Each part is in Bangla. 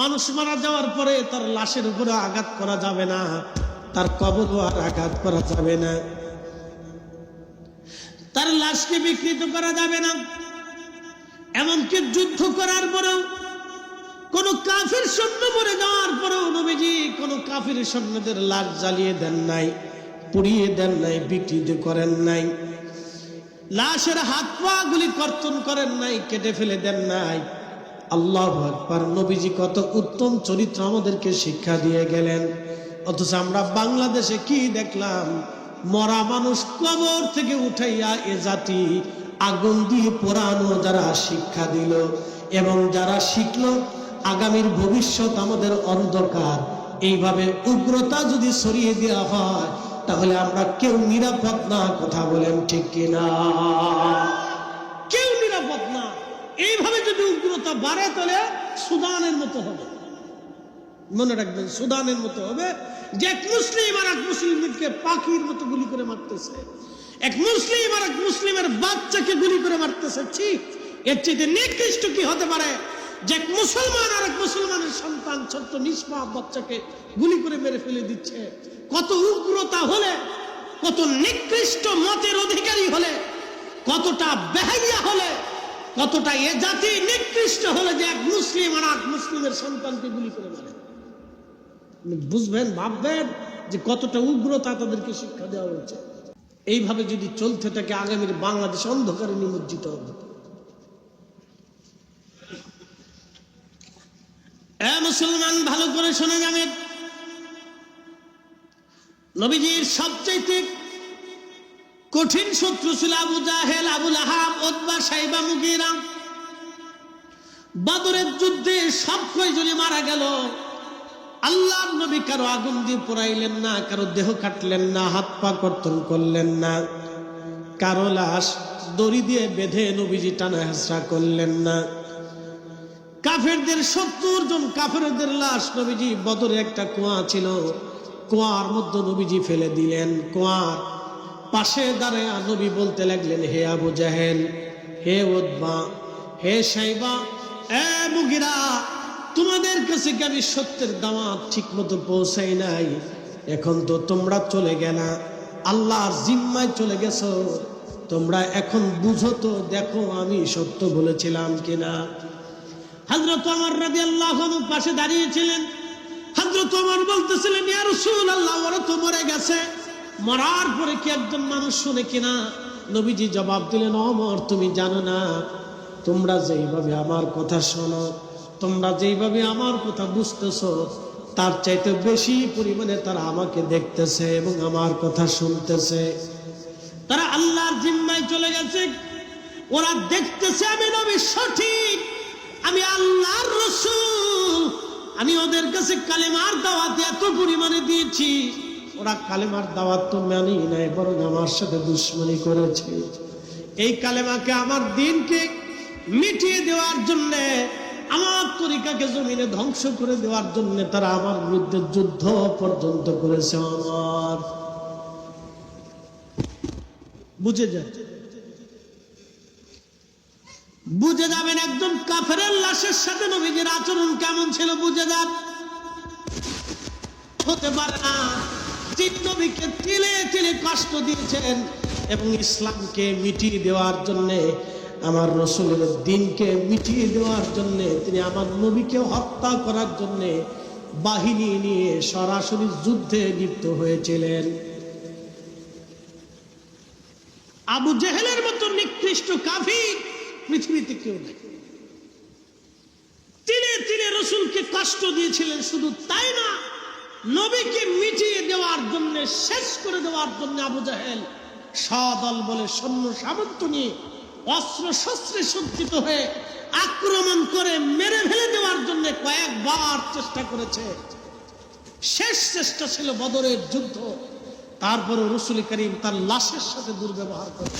মানুষ মারা যাওয়ার পরে তার লাশের উপরে আঘাত করা যাবে না, তার কবর আর আঘাত করা যাবে না। তার লাশকে বিকৃত করা যাবে না। এমনকি যুদ্ধ করার পরেও, কোন কাফের সৈন্য মরে যাওয়ার পরেও নবীজি কোন কাফের সৈন্যদের লাশ জ্বালিয়ে দেন নাই, পুড়িয়ে দেন নাই, বিকৃত করেন নাই। লাশের হাত পা গুলি কর্তন করেন নাই, কেটে ফেলে দেন নাই। আল্লাহ আকবার, নবীজি কত উত্তম চরিত্র আমাদেরকে শিক্ষা দিয়ে গেলেন। অথচ আমরা বাংলাদেশে কি দেখলাম? মরা মানুষ কবর থেকে উঠাইয়া এ জাতি আগুন দিয়ে পোড়ানো যারা শিক্ষা দিল এবং যারা শিখলো, আগামীর ভবিষ্যৎ আমাদের অন্ধকার। এইভাবে উগ্রতা যদি সরিয়ে দেওয়া হয়, তাহলে আমরা কেউ নিরাপদ না, কথা বলেন ঠিক কিনা? এইভাবে যদি উগ্রতা বাড়ে, তাহলে সুদানের মতো হবে। মনে রাখবেন, সুদানের মতো হবে। যে এক মুসলিম আর এক মুসলিমকে পাখির মতো গুলি করে মারতেছে। এক মুসলিম আর এক মুসলিমের বাচ্চাকে গুলি করে মারতেছে। ঠিক এর চেয়ে নিকৃষ্ট কি হতে পারে? যে এক মুসলমান আর এক মুসলমানের সন্তান ছোট্ট নিষ্পাপ বাচ্চাকে গুলি করে মেরে ফেলে দিচ্ছে। কত উগ্রতা হলে, কত নিকৃষ্ট মতের অধিকারী হলে, কতটা বেহাইয়া হলে কতটা এ জাতি নিকৃষ্ট হলে যে এক মুসলিম আর এক মুসলিমের সন্তানকে গুলি করে মারে। বুঝবেন, ভাববেন যে কতটা উগ্রতা তাদেরকে শিক্ষা দেওয়া হয়েছে। এইভাবে যদি চলতে থাকে, আগামীর বাংলাদেশ অন্ধকারে নিমজ্জিত হবে। মুসলমান, ভালো করে শোনা যাবে নবীজির সবচেয়ে কঠিন শত্রু ছিল আবু জাহেল আবুল ওদবা সাইবা, মুগিরা। বাদরের যুদ্ধে সব কয়জনে মারা গেল। আল্লাহ নবী কারও আগুন দিয়ে পোড়াইলেন না, কারও দেহ কাটলেন না, হাত পা কর্তন করলেন না, কারও লাশ দড়ি দিয়ে বেঁধে নবীজি টানা হেসরা করলেন না। কাফেরদের সত্তর জন কাফেরদের লাশ নবীজি বদরে একটা কুয়া ছিল, কুয়ার মধ্যে নবীজি ফেলে দিলেন। কুয়ার পাশে দাঁড়ায় নবী বলতে লাগলেন, হে আবু জাহেল, হে ওদবা হে সাইবা, এ মুগিরা, তোমাদের কাছে কি আমি সত্যের দাওয়াত ঠিক মতো পৌঁছাই নাই? এখন তো তোমরা চলে গেলা, আল্লাহর জিম্মায় চলে গেছো। তোমরা এখন বুঝো তো, দেখো আমি সত্য বলেছিলাম কিনা? হজরত আমার রাজি আল্লাহ পাশে দাঁড়িয়েছিলেন। হজরত আমার বলতেছিলেন, ইয়া রাসূল আল্লাহ তো মরে গেছে। মরার পরে কি একজন মানুষ শুনে কিনা? নবীজি জবাব দিলেন, অমর, তুমি জানো না, তোমরা যেইভাবে আমার কথা শোনো, তোমরা যেইভাবে আমার কথা বুঝতেছো, তার চাইতে বেশি পরিমাণে তারা আমাকে দেখতেছে এবং আমার কথা শুনতেছে। তারা আল্লাহর জিম্মায় চলে গেছে। ওরা দেখতেছে, আমি নবী সঠিক, আমি আল্লাহর রসুল, আমি ওদের কাছে কালেমার দাওয়াত এত পরিমাণে দিয়েছি। ওরা কালেমার দাওয়াত তো মানি নাই, বরং আমার সাথে দুশ্মনী করেছে। এই কালেমাকে আমার দিনকে মিটিয়ে দেওয়ার জন্য, আমার তরিকাকে জমিনে ধ্বংস করে দেওয়ার জন্য তারা আমার বিরুদ্ধে যুদ্ধ পর্যন্ত করেছে আমার। বুঝে যায় বুঝে যাবেন একজন কাফের লাশের সাথে নবীজির আচরণ কেমন ছিল, বুঝে যান। হতে পারে না। নবীকে তিলে তিলে কষ্ট দিয়েছেন এবং ইসলামকে মিটিয়ে দেওয়ার জন্য, আমার রসুলের দিনকে মিটিয়ে দেওয়ার জন্য, তিনি আমার নবীকে হত্যা করার জন্য বাহিনী নিয়ে সরাসরি যুদ্ধে লিপ্ত হয়েছিলেন। আবু জেহেলের মতো নিকৃষ্ট কাফির পৃথিবীতে কেউ নেই। তিলে তিলে রসুলকে কষ্ট দিয়েছিলেন, শুধু তাই না নবীকে মিটিয়ে দেওয়ার জন্য, শেষ করে দেওয়ার জন্য আবু জাহেল সদল বলে সৈন্য সামন্ত নিয়ে অস্ত্র শস্ত্রে সজ্জিত হয়ে আক্রমণ করে মেরে ফেলে দেওয়ার জন্য কয়েকবার চেষ্টা করেছে। শেষ চেষ্টা ছিল বদরের যুদ্ধ। তারপরে রসুল করিম তার লাশের সাথে দুর্ব্যবহার করে।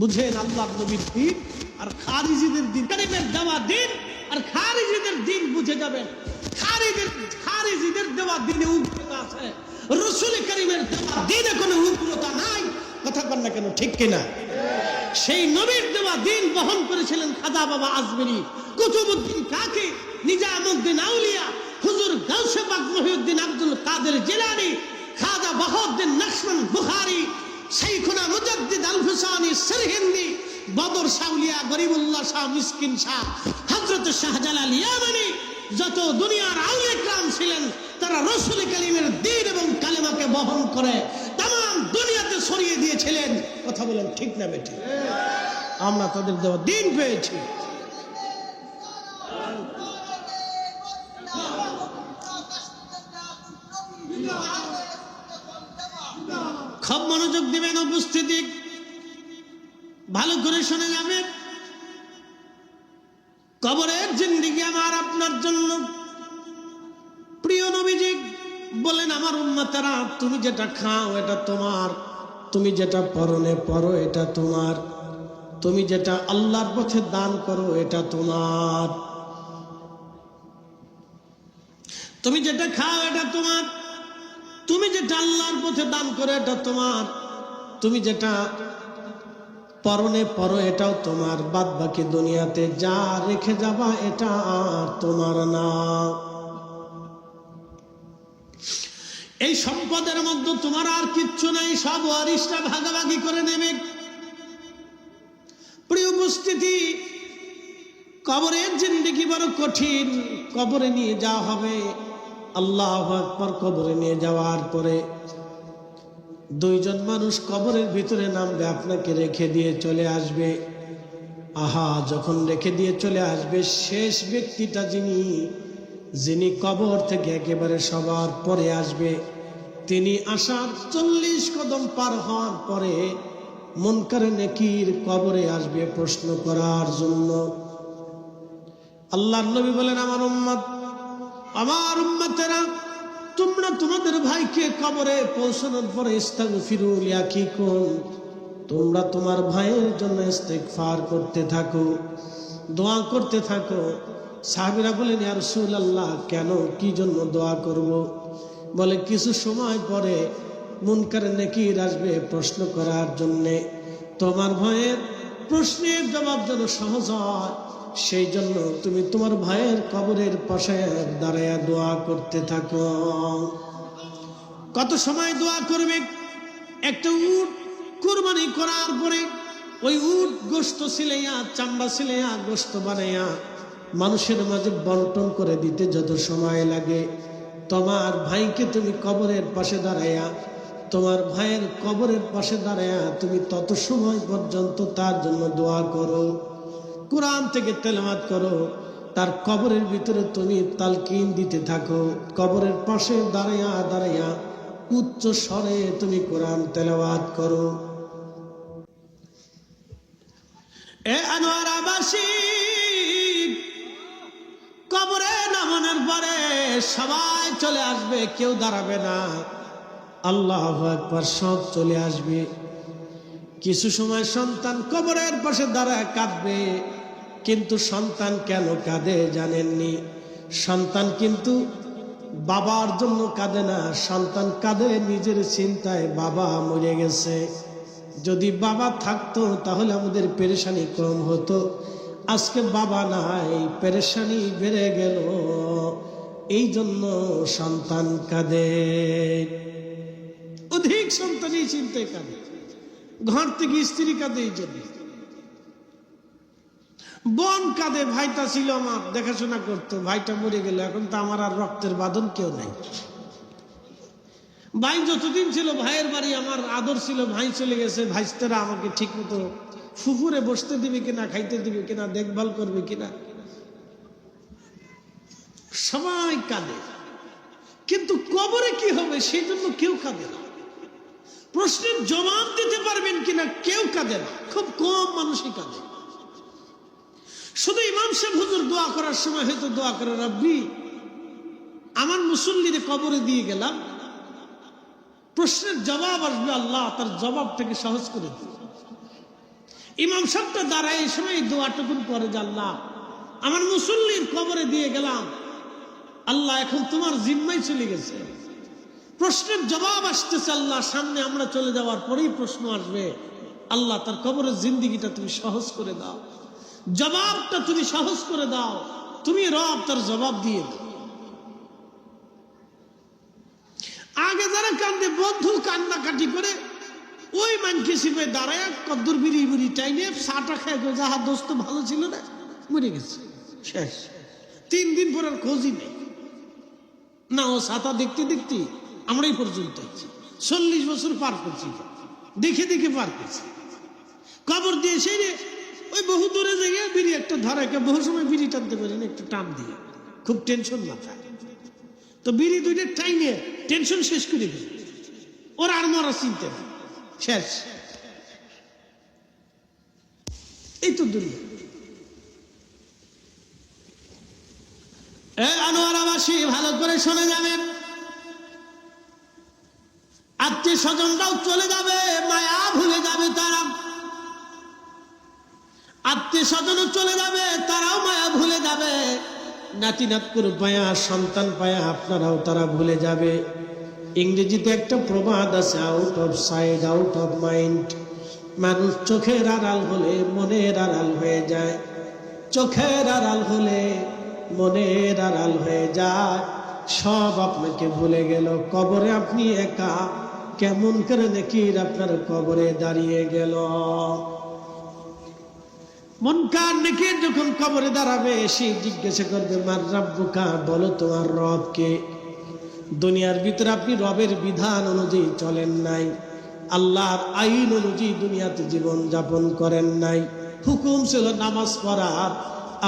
বুঝেন আল্লাহ নবীর দিন আর খারিজিদের দিন, করিমের দেওয়া দিন আর খারিজিদের দিন বুঝে যাবেন। খারিজের খারিজিদের দেওয়া দিনে উগ্রতা আছে। রসুল করিমের দেওয়া দিনে কোনো উগ্রতা নাই। কথা বল না কেন, ঠিক কিনা? সেই নবীর দেওয়া দিন বহন করেছিলেন খাদা বাবা আজমেরি কুতুবুদ্দিন কাকে নিজামুদ্দিন আউলিয়া, হুজুর গাউসে পাক মহিউদ্দিন আব্দুল কাদের জিলানি খাজা বাহাউদ্দিন নকশবন বুখারি, শাইখুনা মুজাদ্দিদ আল হুসানি সিরহিন্দি বদর শাউলিয়া গরিবুল্লাহ শাহ, মিসকিন শাহ হজরত শাহজালাল ইয়ামানি, যত দুনিয়ার আউলে ক্রাম ছিলেন, তারা রসুল কালিমের দিন এবং কালেমাকে বহন করে তাম দুনিয়াতে সরিয়ে দিয়েছিলেন। কথা বলেন ঠিক না বেঠি? আমরা তাদের দেওয়া দিন পেয়েছি। খুব মনোযোগ দিবেন উপস্থিতি। ভালো করে শুনে যাবে। কবরের জিন্দিগি আমার আপনার জন্য। প্রিয় নবীজি বলেন, আমার উম্মতেরা, তুমি যেটা খাও এটা তোমার। তুমি যেটা পরনে পরো এটা তোমার। তুমি যেটা আল্লাহর পথে দান করো এটা তোমার। তুমি যেটা খাও এটা তোমার। তুমি যেটা আল্লাহর পথে দান করো এটা তোমার। তুমি যেটা পরনে পরো, এটাও তোমার। বাদ বাকি দুনিয়াতে যা রেখে যাবা, এটা আর তোমার না। এই সম্পদের মধ্যে তোমার আর কিচ্ছু নাই, সব ওয়ারিসটা ভাগাভাগি করে নেবে। প্রিয় উপস্থিতি, কবরের জিন্দিগি বড় কঠিন। কবরে নিয়ে যাওয়া হবে। আল্লাহ কবরে নিয়ে যাওয়ার পরে দুইজন মানুষ কবরের ভিতরে নামবে, আপনাকে রেখে দিয়ে চলে আসবে। আহা, যখন রেখে দিয়ে চলে আসবে, শেষ ব্যক্তিটা যিনি যিনি কবর থেকে একেবারে সবার পরে আসবে, তিনি আসার চল্লিশ কদম পার হওয়ার পরে মন মনকারে নেকির কবরে আসবে প্রশ্ন করার জন্য। আল্লাহর নবী বলেন, আমার উম্মত, আমার উম্মতেরা তোমরা তোমাদের ভাইকে কবরে পৌঁছানোর পরে কি ইয়াকিকুম তোমরা তোমার ভাইয়ের জন্য ইস্তেগফার করতে থাকো, দোয়া করতে থাকো। সাহাবীরা বলেন, ইয়া রাসূলুল্লাহ, কেন? কি জন্য দোয়া করব? বলে, কিছু সময় পরে মুনকার নেকির আসবে প্রশ্ন করার জন্যে। তোমার ভয়ের প্রশ্নের জবাব যেন সহজ হয়। সেই জন্য তুমি তোমার ভাইয়ের কবরের পাশে দাঁড়াইয়া দোয়া করতে থাকো। কত সময় দোয়া করবে? একটা উট কুরবানি করার পরে ওই উট গোস্ত সিলাইয়া, চামড়া সিলাইয়া, গোস্ত বানাইয়া মানুষের মাঝে বন্টন করে দিতে যত সময় লাগে। তোমার ভাইকে তুমি কবরের পাশে দাঁড়াইয়া, তোমার ভাইয়ের কবরের পাশে দাঁড়াইয়া তুমি তত সময় পর্যন্ত তার জন্য দোয়া করো। কোরআন থেকে তেলাওয়াত করো, তার কবরের ভিতরে তুমি তালকিন দিতে থাকো, কবরের পাশে দাঁড়াইয়া দাঁড়াইয়া উচ্চ স্বরে তুমি কোরআন তেলাওয়াত করো। এ আনোয়ার কবরে নামানোর পরে সবাই চলে আসবে, কেউ দাঁড়াবে না। আল্লাহ একবার সব চলে আসবে। কিছু সময় সন্তান কবরের পাশে দাঁড়ায় কাঁদবে। কিন্তু সন্তান কেন কাঁদে জানেননি? সন্তান কিন্তু বাবার জন্য কাঁদে না, সন্তান কাঁদে নিজের চিন্তায় বাবা মরে গেছে। যদি বাবা থাকতো তাহলে আমাদের পেরেশানি কম হতো। আজকে বাবা নাই, পেরেশানি বেড়ে গেল। এই জন্য সন্তান কাঁদে। অধিক সন্তানই চিন্তায় কাঁদে। ঘর থেকে স্ত্রী কাঁদে এই জন্য। বোন কাঁদে ভাইটা ছিল আমার, দেখাশোনা করতো, ভাইটা মরে গেল, এখন তো আমার আর রক্তের বাঁধন কেউ নাই। ভাই যতদিন ছিল, ভাইয়ের বাড়ি আমার আদর ছিল, ভাই চলে গেছে, ভাইস্তেরা আমাকে ঠিক মতো ফুফুরে বসতে দিবে কিনা, খাইতে দিবে কিনা, দেখভাল করবে কিনা। সবাই কাঁদে। কিন্তু কবরে কি হবে, সেই জন্য কেউ কাঁদে না। প্রশ্নের জবাব দিতে পারবেন কিনা, কেউ কাঁদে না। খুব কম মানুষই কাঁদে। শুধু ইমাম সাহেব হুজুর দোয়া করার সময় হয়তো দোয়া করে, রাব্বি, আমার মুসল্লিরে কবরে দিয়ে গেলাম। প্রশ্নের জবাব আসবে আল্লাহ, তার জবাবটাকে সহজ করে দিল ইমাম সাহেবটা দাঁড়ায় এই সময় দোয়াটুকুন করে যে, আল্লাহ, আমার মুসল্লির কবরে দিয়ে গেলাম। আল্লাহ, এখন তোমার জিম্মাই চলে গেছে। প্রশ্নের জবাব আসতেছে, আল্লাহ, সামনে আমরা চলে যাওয়ার পরেই প্রশ্ন আসবে। আল্লাহ, তার কবরের জিন্দিগিটা তুমি সহজ করে দাও। জবাবটা তুমি সহজ করে দাও। তুমি রব তার জবাব দিয়ে দাও। আগে যারা কান্দে, বন্ধু কান্নাকাটি করে, ওই মানকে শিবে দাঁড়ায়, কদ্দুর বিড়ি বিড়ি টাইনে যাহা দোস্ত ভালো ছিল না, মরে গেছে। শেষ। তিন দিন পর আর খোঁজই নেই। না, ও ছাতা দেখতে দেখতে আমরাই পর্যন্ত আছি। চল্লিশ বছর পার করছি। দেখে দেখে পার করছি। কবর দিয়ে সেই ওই বহু দূরে যাইয়া বিড়ি একটা ধরাকে বহু সময় বিড়ি টানতে পারি না, একটু টান দিয়ে। খুব টেনশন মাথায়। তো বিড়ি দুইটা টাইনে টেনশন শেষ করে দিল ওর আর মরা চিনতে শেষ। এই তো দুনিয়া। আনোয়ারাবাসী ভালো করে শোনা যাবেন। আত্মীয় স্বজনরাও চলে যাবে, মায়া ভুলে যাবে তারা। আত্মীয় স্বজনও চলে যাবে, তারাও মায়া ভুলে যাবে। নাতি নাতকুর পায়া সন্তান পায়া আপনারাও তারা ভুলে যাবে। ইংরেজিতে একটা প্রবাদ আছে out of sight out of mind মানুষ চোখের আড়াল হলে মনের আড়াল হয়ে যায়। চোখের আড়াল হলে মনের আড়াল হয়ে যায়। সব আপনাকে ভুলে গেল, কবরে আপনি একা। কেমন করে দেখি আপনার কবরে দাঁড়িয়ে গেল। মন কার নেকে যখন কবরে দাঁড়াবে, সে জিজ্ঞাসা করবে, মার রাব্বুকা বলো তোমার রবকে দুনিয়ার ভিতরে আপনি রবের বিধান অনুযায়ী চলেন নাই। আল্লাহর আইন অনুযায়ী দুনিয়াতে জীবন যাপন করেন নাই। হুকুম ছিল নামাজ পড়ার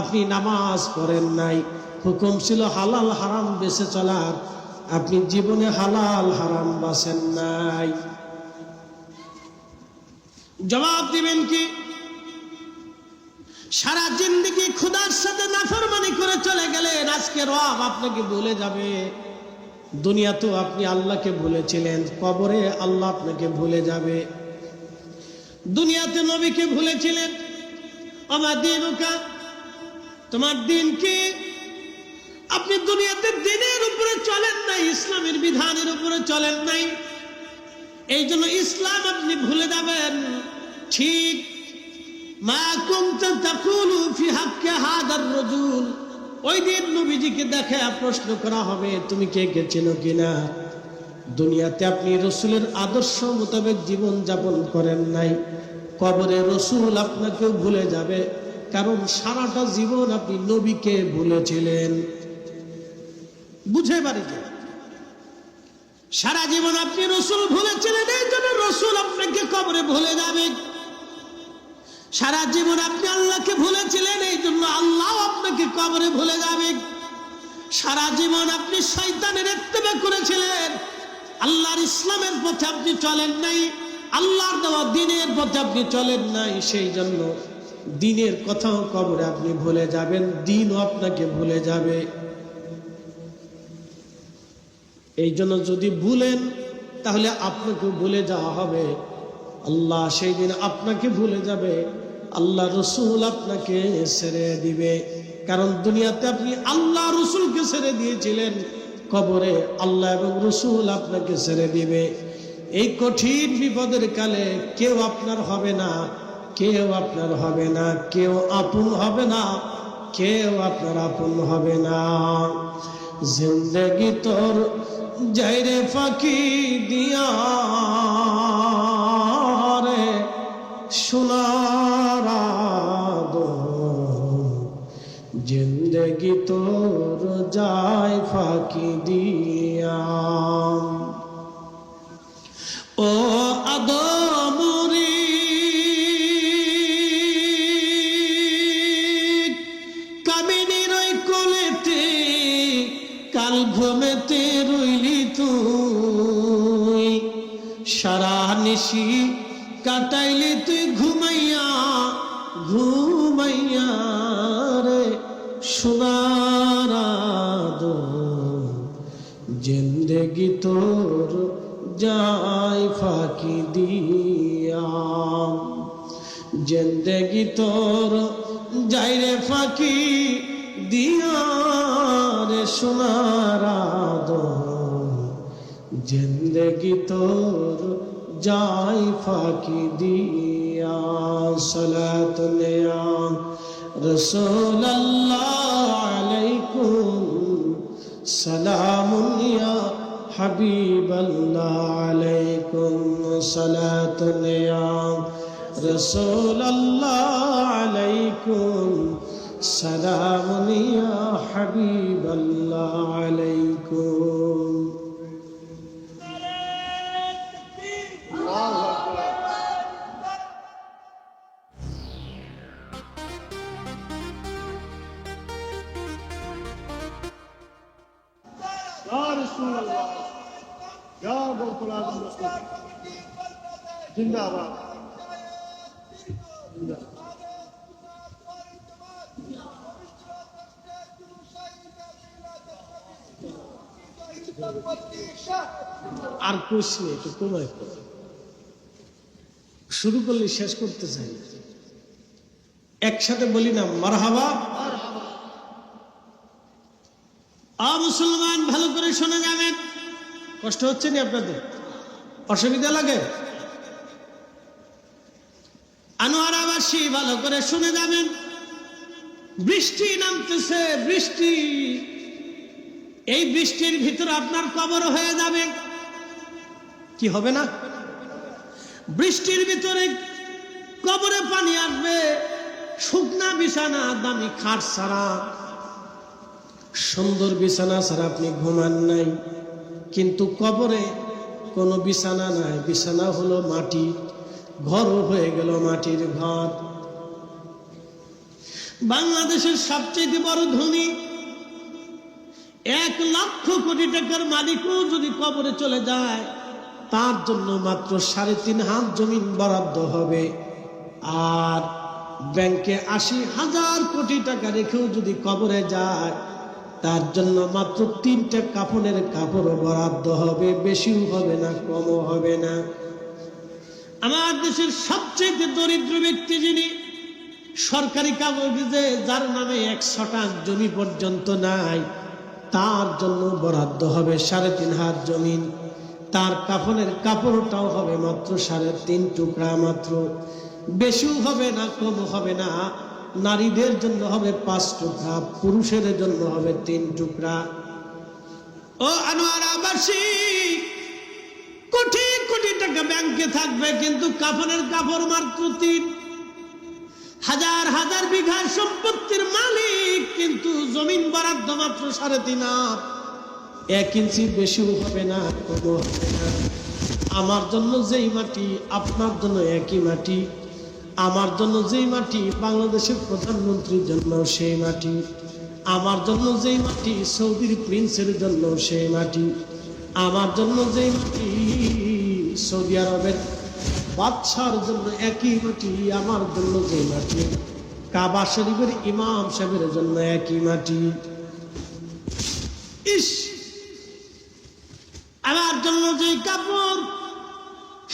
আপনি নামাজ পড়েন নাই। হুকুম ছিল হালাল হারাম বেছে চলার, আপনি জীবনে হালাল হারাম বাসেন নাই। জবাব দিবেন কি? সারা জিন্দগি খুদার সাথে নাফরমানি করে চলে গেলেন। আজকে রব আপনাকে ভুলে যাবে দুনিয়াতেও আপনি আল্লাহকে ভুলেছিলেন কবরে আল্লাহ আপনাকে ভুলে যাবে। দুনিয়াতে নবীকে ভুলেছিলেন। আমার দিনুকা তোমার দিন কি? আপনি দুনিয়াতে দিনের উপরে চলেন নাই, ইসলামের বিধানের উপরে চলেন নাই। এই জন্য ইসলাম আপনি ভুলে যাবেন। ঠিক মা কুমতা তাকুলু ফি হাক্কে ওই দিন নবীজিকে দেখে প্রশ্ন করা হবে, তুমি কে কে চেনো কিনা? দুনিয়াতে আপনি রসুলের আদর্শ মোতাবেক জীবন যাপন করেন নাই। কবরে রসুল আপনাকেও ভুলে যাবে, কারণ সারাটা জীবন আপনি নবীকে ভুলেছিলেন। বুঝে বাড়িতে সারা জীবন আপনি রসুল ভুলেছিলেন, এই জন্য রসুল আপনাকে কবরে ভুলে যাবে। সারা জীবন আপনি আল্লাহকে ভুলেছিলেন, এই জন্য আল্লাহ আপনাকে কবরে ভুলে যাবে। সারা জীবন আপনি শৈতানের ইত্তেবা করেছিলেন। আল্লাহর ইসলামের পথে আপনি চলেন নাই, আল্লাহর দেওয়া দিনের পথে আপনি চলেন নাই, সেই জন্য দিনের কথাও কবরে আপনি ভুলে যাবেন, দিনও আপনাকে ভুলে যাবে। এই জন্য যদি ভুলেন, তাহলে আপনাকে ভুলে যাওয়া হবে। আল্লাহ সেই দিন আপনাকে ভুলে যাবে। আল্লাহ রসুল আপনাকে ছেড়ে দিবে। কারণ দুনিয়াতে আপনি আল্লাহ রসুলকে ছেড়ে দিয়েছিলেন। কবরে আল্লাহ এবং রসুল আপনাকে ছেড়ে দিবে। এই কঠিন বিপদের কালে কেউ আপনার হবে না, কেউ আপনার হবে না, কেউ আপন হবে না, কেউ আপনার আপন হবে না। জিন্দগি তোর যাইরে ফাঁকি দিয়া। সোনার জিন্দগি তোর যায় ফাঁকি দিয়া। ও আদমরি, কামিনীর ওই কোলেতে, কাল ঘুমেতে রইলি তুই। সারা নিশি কাটাইলি তুই ঘুমাইয়া ঘুমাইয়া রে সোনার জিন্দগি তোর যাই ফাঁকি দিয়া জিন্দগি তোর যাই রে ফাঁকি দিয়া সোনার জিন্দগি তোর যাই ফাঁকি দিয়া সলাত নেয়া রসোল আলাইকুম সালাম হাবিব আলাইকুম সলাত নেয়া রসোল আলাইকুম সালাম হাবিব আলাইকুম Zindabad. আর নেই একটু কমায়। শুরু করলে শেষ করতে চাই একসাথে বলি না, মারহাবা আ মুসলমান, ভালো করে শোনা যাবেন কষ্ট হচ্ছে না আপনাদের? অসুবিধা লাগে? আনোয়ারাবাসী ভালো করে শুনে যাবেন। বৃষ্টি নামতেছে, বৃষ্টি। এই বৃষ্টির ভিতরে আপনার কবর হয়ে যাবে। কি হবে না? বৃষ্টির ভিতরে কবরে পানি আসবে, শুকনা বিছানা, দামি খাট ছাড়া। সুন্দর বিছানা ছাড়া আপনি ঘুমান নাই। কিন্তু কবরে কোনো বিছানা নাই। বিছানা হলো মাটি। ঘরও হয়ে গেল মাটির ঘর। বাংলাদেশের সবচেয়ে বড় ধনী এক লক্ষ কোটি টাকার মালিকও যদি কবরে চলে যায়, তার জন্য মাত্র সাড়ে তিন হাত জমিন বরাদ্দ হবে। আর ব্যাংকে আশি হাজার কোটি টাকা রেখেও যদি কবরে যায় তার জন্য মাত্র তিনটা কাফনের কাপড় বরাদ্দ হবে, বেশিও হবে না, কমও হবে না। আমার দেশের সবচেয়ে দরিদ্র ব্যক্তি যিনি, সরকারি কাগজে যার নামে এক শতাংশ জমি পর্যন্ত নাই, তার জন্য বরাদ্দ হবে সাড়ে তিন হাত জমিন। তার কাফনের কাপড়টাও হবে মাত্র সাড়ে তিন টুকরা মাত্র। বেশিও হবে না কম হবে না। নারীদের জন্য হবে পাঁচ টুকরা, পুরুষের জন্য হবে তিন টুকরা। ও আনোয়ার আবাসী, কোটি কোটি টাকা ব্যাংকে থাকবে, কিন্তু কাপড়ের কাপড় মাত্র তিন। হাজার হাজার বিঘা সম্পত্তির মালিক, কিন্তু জমিন বরাদ্দ মাত্র সাড়ে তিন এক ইঞ্চি বেশিও হবে না, কমও হবে না। আমার জন্য যেই মাটি, আপনার জন্য একই মাটি। আমার জন্য যেই মাটি বাংলাদেশের প্রধানমন্ত্রীর জন্য, সেই মাটি। আমার জন্য যেই মাটি সৌদির প্রিন্সের জন্য, সেই মাটি। আমার জন্য যেই মাটি সৌদি আরবের বাদশার জন্য, একই মাটি। আমার জন্য যে মাটি কাবা শরীফের ইমাম সাহেবের জন্য, একই মাটি। ইস! আমার জন্য যে কাপড়,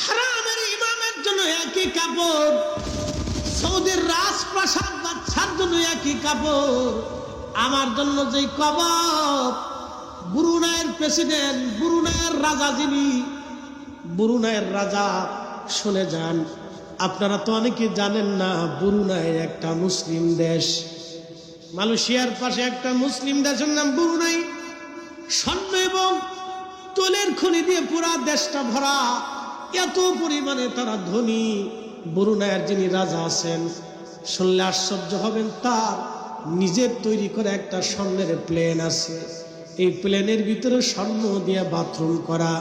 হারামের ইমামের জন্য একই কাপড়। সৌদির রাজপ্রাসাদ বাচ্চার জন্য একই কাপড়। আমার জন্য যে কবর বুরুনায়ের প্রেসিডেন্ট বুরুনায়ের রাজা যিনি বুরুনায়ের রাজা, শুনে যান। আপনারা তো অনেকে জানেন না বুরুনাই একটা মুসলিম দেশ। মালয়েশিয়ার পাশে একটা মুসলিম দেশের নাম বুরুনাই স্বর্ণ এবং তোলের খনি দিয়ে পুরা দেশটা ভরা। এত পরিমাণে তারা ধনী। বরুণায়ের যিনি রাজা আছেন, শুনলে আশ্চর্য হবেন, তার নিজের তৈরি করে একটা স্বর্ণের প্লেন আছে। এই প্লেনের ভিতরে স্বর্ণ দিয়ে বাথরুম করা।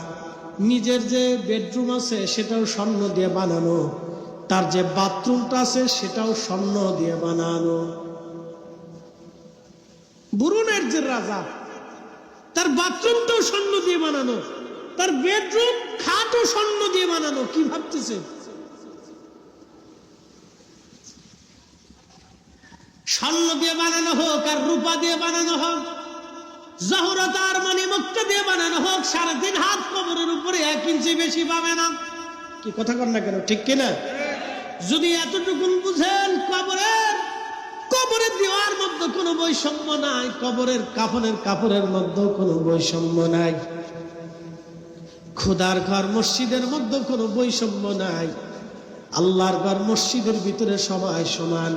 নিজের যে বেডরুম আছে, সেটাও স্বর্ণ দিয়ে বানানো। তার যে বাথরুমটা আছে, সেটাও স্বর্ণ দিয়ে বানানো। বুরুনের যে রাজা, তার বাথরুমটাও স্বর্ণ দিয়ে বানানো। তার বেডরুম, খাটও স্বর্ণ দিয়ে বানানো। কি ভাবতেছে স্বর্ণ দিয়ে বানানো হোক আর রূপা দিয়ে বানানো হোক জহরতার মণি মুক্ত দিয়ে বানানো হোক সাড়ে তিন হাত কবরের উপরে এক ইঞ্চি বেশি পাবে না। কি কথা কর না কেন? ঠিক কিনা? যদি এতটুকুন বুঝেন, কবরের কবরের দেওয়ার মধ্যে কোনো বৈষম্য নাই, কবরের কাফনের কাপড়ের মধ্যে কোনো বৈষম্য নাই। খুদার ঘর মসজিদের মধ্যে কোনো বৈষম্য নাই। আল্লাহর ঘর মসজিদের ভিতরে সবাই সমান।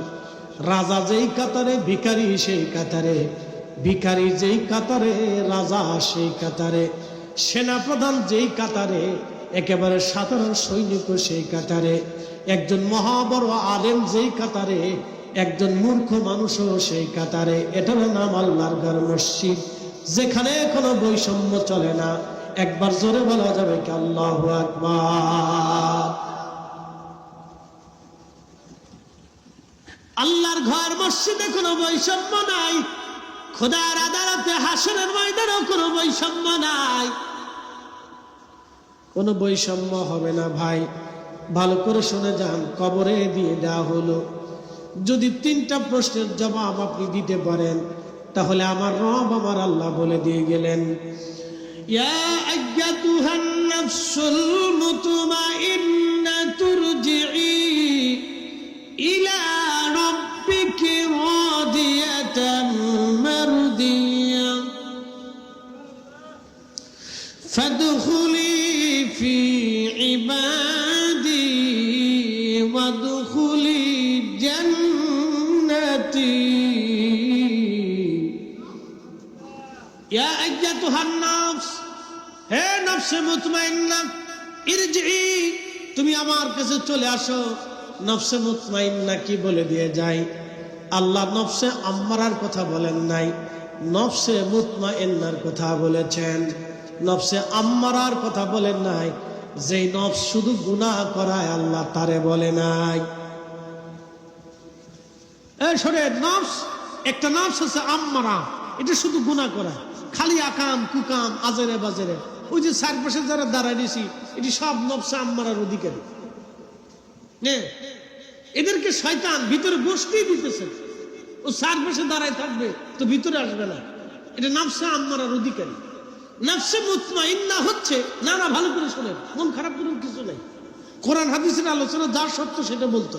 রাজা যেই কাতারে, ভিখারি সেই কাতারে, ভিখারি যেই কাতারে, রাজা সেই কাতারে, সেনাপ্রধান যেই কাতারে, একেবারে সাধারণ সৈনিক সেই কাতারে, একজন মহাবড় আলেম যেই কাতারে, একজন মূর্খ মানুষও সেই কাতারে। এটার নাম আল্লাহর ঘর মসজিদ, যেখানে কোনো বৈষম্য চলে না। একবার জোরে বলা যাবে কি আল্লাহ আকবার। আল্লাহর ঘর মসজিদে কোনো বৈষম্য নাই খোদার আদালতে হাসনের ময়দানেও কোনো বৈষম্য নাই কোনো বৈষম্য হবে না ভাই ভালো করে শুনে যান কবরে দিয়ে দেওয়া হলো যদি তিনটা প্রশ্নের জবাব আপনি দিতে পারেন তাহলে আমার রব আমার আল্লাহ বলে দিয়ে গেলেন يا أيتها النفس المطمئنة ارجعي إلى ربك راضية مرضية فادخلي في عبادي وادخلي جنتي يا أيتها النفس হে নফসে মুতমাইন্না ইরজি তুমি আমার কাছে চলে আসো নফসে মুতমাইন্না কি বলে দিয়ে যায়। আল্লাহ নফসে আম্মারার কথা বলেন নাই, নফসে মুতমাইন্নার কথা বলেছেন। নফসে আম্মারার কথা বলেন নাই, যেই নফস শুধু গুনাহ করায় আল্লাহ তারে বলে নাই। শোনে নফস, একটা নফস আছে আম্মারা, এটা শুধু গুণা করা। খালি আকাম, কুকাম আজেরে বাজেরে ওই যে চারপাশে যারা দাঁড়ায় নিছি এটি সব নফসে আম্মারার অধিকারী। এদেরকে শয়তান ভিতরে বসতেই দিতেছে। ও চারপাশে দাঁড়ায় থাকবে, তো ভিতরে আসবে না। এটা নফসে আম্মারার অধিকারী। নফসে মুতমা ইন্না হচ্ছে না না ভালো করে শোনেন, মন খারাপ করুন কিছু নেই। কোরআন, হাদিসের আলোচনা যা সত্য সেটা বলতো।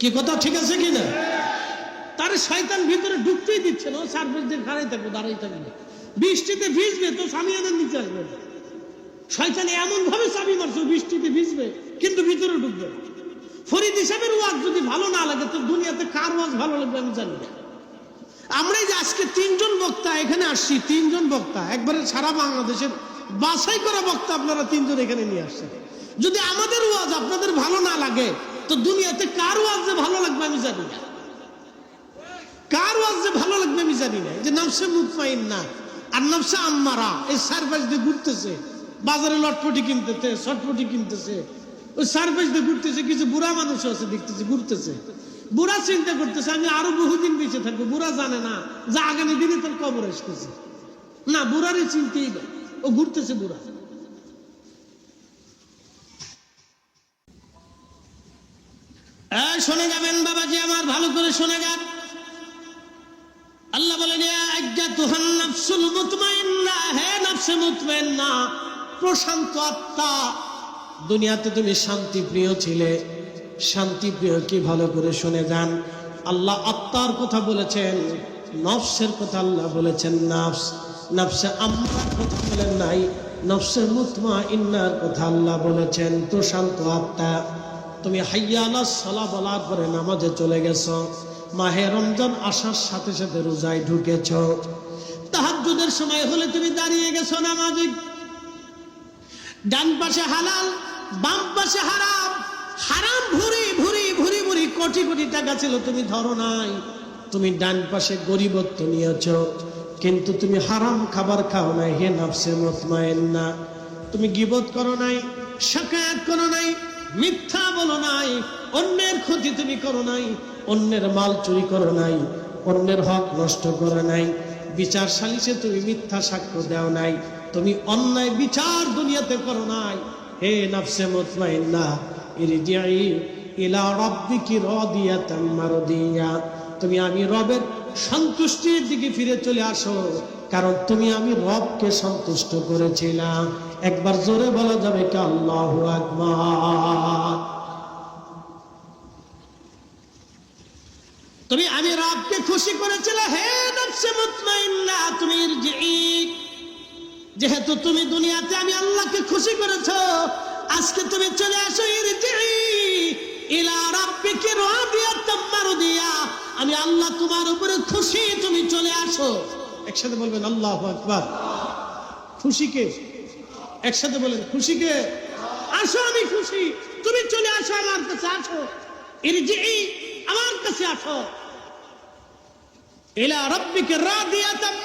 কি কথা ঠিক আছে কি না তার শয়তান ভিতরে ঢুকতেই দিচ্ছে না সার্ভিস দিয়ে দাঁড়াই থাকবে দাঁড়াই থাকবে। বৃষ্টিতে ভিজবে, তো স্বামী স্বামীদের নিচে আসবে শয়তান এমন ভাবে চাবি মারছে বৃষ্টিতে ভিজবে, কিন্তু ভিতরে ঢুকবে না। ফরিদ হিসাবের ওয়াজ যদি ভালো না লাগে তো দুনিয়াতে কার ওয়াজ ভালো লাগবে আমি জানি না। আমরা যে আজকে তিনজন বক্তা, এখানে আসছি, তিনজন বক্তা, একবারে সারা বাংলাদেশের বাছাই করা বক্তা আপনারা তিনজন এখানে নিয়ে আসছেন। যদি আমাদের ওয়াজ আপনাদের ভালো না লাগে, তো দুনিয়াতে কার ওয়াজ যে ভালো লাগবে আমি জানি না। কার ওয়াজ যে ভালো লাগবে আমি জানি না। যে নফসে মুতমাইন না, আর নফসে আম্মারা, এই সার্ভিস দিয়ে ঘুরতেছে, বাজারে লটপটি কিনতেছে শটপটি কিনতেছে ওই সার্ভিস দিয়ে ঘুরতেছে, কিছু বুড়া মানুষ আছে দেখতেছে, ঘুরতেছে। বুড়া চিন্তা করতেছে, আমি আরও বহুদিন বেঁচে থাকব, বুড়া জানে না, যে আগামী দিনে তোর কবর আসতেছে। না ও ঘুরতেছে বুড়া। যাবেন বাবাজি, আমার ভালো করে শোনে যান আল্লাহ মুতমাইন্না, হে প্রশান্ত আত্মা দুনিয়াতে তুমি শান্তি প্রিয় ছিলে। শান্তি প্রিয় কি ভালো করে শুনে যান। আল্লাহ আত্মার কথা বলেছেন, নফসের কথা আল্লাহ বলেছেন, নাফস, নফসে আম্মার কথা বলেন নাই, নফসে মুতমা ইন্নার কথা আল্লাহ বলেছেন, প্রশান্ত আত্মা। তুমি হাইয়ালা সলা বলার পরে নামাজে চলে গেছো, মাহে রমজান আসার সাথে সাথে রোজায় ঢুকেছ। তাহাজ্জুদের সময় হলে তুমি দাঁড়িয়ে গেছো নামাজে ডান পাশে হালাল, বাম পাশে হারাম হারাম ভুরি ভুরি ভুরি ভুরি, কোটি কোটি টাকা ছিল, তুমি ধরো নাই। তুমি ডান পাশে গরিবত্ব নিয়েছ, কিন্তু তুমি হারাম খাবার খাও নাই, হে নফসে মতমায়েন না। তুমি গিবত করো নাই শাকায়াত করো নাই, মিথ্যা বলো নাই, অন্যের ক্ষতি তুমি করো নাই, অন্যের মাল চুরি করো নাই, অন্যের হক নষ্ট করো নাই, বিচার সালিসে তুমি মিথ্যা সাক্ষ্য দাও নাই তুমি অন্যায় বিচার দুনিয়াতে করো নাই। হে নফসে মুতমাইন্না ইলা রাব্বিকি তুমি আমি রবের সন্তুষ্টির দিকে ফিরে চলে আসো, কারণ তুমি আমি রবকে সন্তুষ্ট করেছিলাম একবার জোরে বলা যাবে আকবার। তুমি আমি রবকে খুশি করেছিলে, হে নফসে মুতমাইন্না, তুমি যেহেতু তুমি দুনিয়াতে আমি আল্লাহকে খুশি করেছ, আজকে তুমি চলে আসো আমি আল্লাহ তোমার উপরে খুশি, তুমি চলে আসো। একসাথে বলবেন আল্লাহু আকবার। খুশি কে? একসাথে বলেন, খুশি কে? আসো, আমি খুশি। তুমি চলে আসো, আমার কাছে আসো। আমার কাছে আসো। ইলা রাব্বিকি রাদিয়াতাম